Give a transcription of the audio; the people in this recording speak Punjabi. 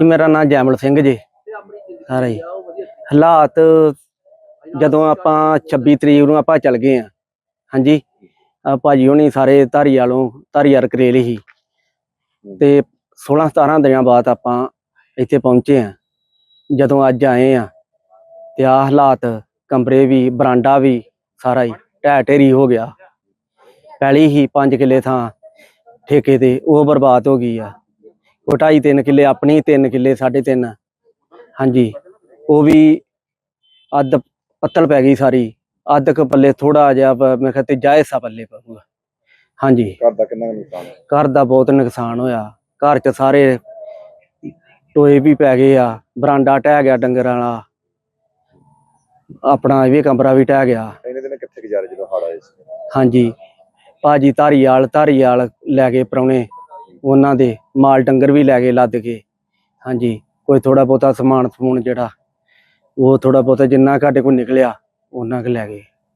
ਮੇਰਾ ਨਾਮ ਜੈਮਲ ਸਿੰਘ ਜੀ। ਸਾਰਾ ਹੀ ਹਾਲਾਤ ਜਦੋਂ ਆਪਾਂ 26 ਤਰੀਕ ਨੂੰ ਆਪਾਂ ਚੱਲ ਗਏ ਆ ਹਾਂਜੀ। ਆ ਭਾਜੀ ਹੋਣੀ ਸਾਰੇ ਧਾਰੀ ਧਾਰੀਵਾਲ ਕਰੇਲ ਹੀ। ਤੇ 16 17 ਦਿਨਾਂ ਬਾਅਦ ਆਪਾਂ ਇੱਥੇ ਪਹੁੰਚੇ ਆ ਜਦੋਂ ਅੱਜ ਆਏ ਆ ਤੇ ਆ ਹਾਲਾਤ ਕਮਰੇ ਵੀ, ਬਰਾਂਡਾ ਵੀ ਸਾਰਾ ਹੀ ਢਹਿ ਢੇਰੀ ਹੋ ਗਿਆ। ਪਹਿਲੀ ਹੀ 5 ਕਿੱਲੇ ਥਾਂ ਠੇਕੇ ਤੇ ਉਹ ਬਰਬਾਦ ਹੋ ਗਈ ਆ। ਉਹ ਢਾਈ ਤਿੰਨ ਕਿੱਲੇ ਆਪਣੀ ਤਿੰਨ ਕਿੱਲੇ ਸਾਢੇ ਤਿੰਨ। ਹਾਂਜੀ। ਉਹ ਵੀ ਅੱਧ ਪੱਤਲ ਪੈ ਗਈ ਸਾਰੀ। ਅੱਧ ਕ ਪੱਲੇ ਥੋੜਾ ਜਿਹਾ ਮੈਂ ਕਿਹਾ ਤੀਜਾ ਹਿੱਸਾ ਪੱਲੇ ਪਊਗਾ। ਹਾਂਜੀ। ਘਰ ਦਾ ਕਿੰਨਾ ਕੁ ਨੁਕਸਾਨ ਘਰ ਦਾ ਬਹੁਤ ਨੁਕਸਾਨ ਹੋਇਆ। ਘਰ 'ਚ ਸਾਰੇ ਟੋਏ ਵੀ ਪੈ ਗਏ ਆ। ਬਰਾਂਡਾ ਢਹਿ ਗਿਆ ਡੰਗਰਾਂ ਵਾਲਾ। ਆਪਣਾ ਇਹ ਵੀ ਕਮਰਾ ਵੀ ਢਹਿ ਗਿਆ। ਇਹਨੇ ਦਿਨ ਕਿੱਥੇ ਗੁਜ਼ਾਰੇ ਜਦੋਂ ਹੜ ਆਏ ਸੀ? ਹਾਂਜੀ। ਭਾਜੀ ਧਾਰੀਵਾਲ ਧਾਰੀਵਾਲ ਲੈ ਗਏ ਪ੍ਰਾਹੁਣੇ ਉਹਨਾਂ ਦੇ ਮਾਲ ਡੰਗਰ ਵੀ ਲੈ ਗਏ, ਲੱਦ ਕੇ। ਹਾਂਜੀ, ਕੋਈ ਥੋੜਾ ਬਹੁਤਾ ਸਮਾਨ ਸਮੂਨ ਜਿਹੜਾ, ਉਹ ਥੋੜਾ ਬਹੁਤਾ ਜਿੰਨਾ ਸਾਡੇ ਕੋਲ ਨਿਕਲਿਆ, ਉਹਨਾਂ ਕੁ ਲੈ ਗਏ।